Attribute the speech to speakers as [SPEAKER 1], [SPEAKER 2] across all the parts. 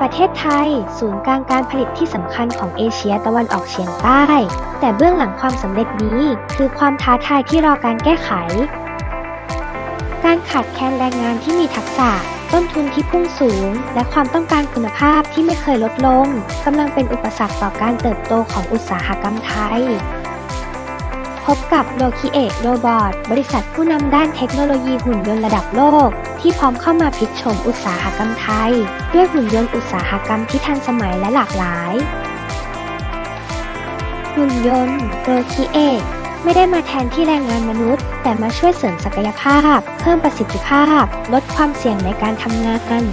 [SPEAKER 1] ประเทศไทย ศูนย์กลางการผลิตที่สำคัญของเอเชียตะวันออกเฉียงใต้ แต่เบื้องหลังความสำเร็จนี้คือความท้าทายที่รอการแก้ไข การขาดแคลนแรงงานที่มีทักษะ ต้นทุนที่พุ่งสูง และความต้องการคุณภาพที่ไม่เคยลดลงกำลังเป็นอุปสรรคต่อการเติบโตของอุตสาหกรรมไทย พบกับโ o คิเอะโรบอทบริษัทผู้นำด้านเทคโนโลยีหุ่นยนต์ระดับโลก ที่พร้อมเข้ามาพลิกโฉมอุตสาหกรรมไทย ด้วยหุ่นยนต์อุตสาหกรรมที่ทันสมัยและหลากหลาย หุ่นยนต์โ o คิเอะไม่ได้มาแทนที่แรงงานมนุษย์ แต่มาช่วยเสริมศักยภาพ เพิ่มประสิทธิภาพ ลดความเสี่ยงในการทำงาน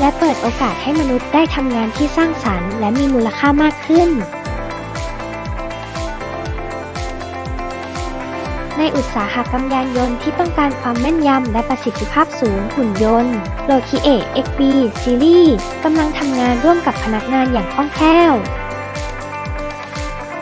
[SPEAKER 1] และเปิดโอกาสให้มนุษย์ได้ทำงานที่สร้างสรรค์ และมีมูลค่ามากขึ้น ในอุตสาหกรรมยานยนต์ที่ต้องการความแม่นยำและประสิทธิภาพสูงหุ่นยนต์โ o คิเอะ XB Series กำลังทำงานร่วมกับพนักงานอย่างคล่องแคล่ว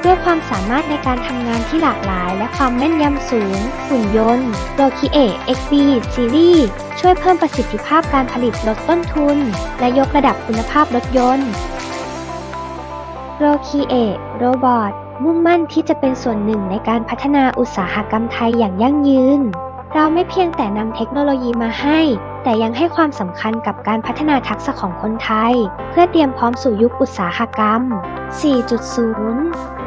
[SPEAKER 1] ด้วยความสามารถในการทำงานที่หลากหลายและความแม่นยำสูง หุ่นยนต์โ o คิเอะ XB Series ช่วยเพิ่มประสิทธิภาพการผลิตลดต้นทุน และยกระดับคุณภาพรถยนต์ โรคีเอะโรบอทมุ่งมั่นที่จะเป็นส่วนหนึ่งในการพัฒนาอุตสาหกรรมไทยอย่างยั่งยืน เราไม่เพียงแต่นำเทคโนโลยีมาให้ แต่ยังให้ความสำคัญกับการพัฒนาทักษะของคนไทย เพื่อเตรียมพร้อมสู่ยุคอุตสาหกรรม 4.0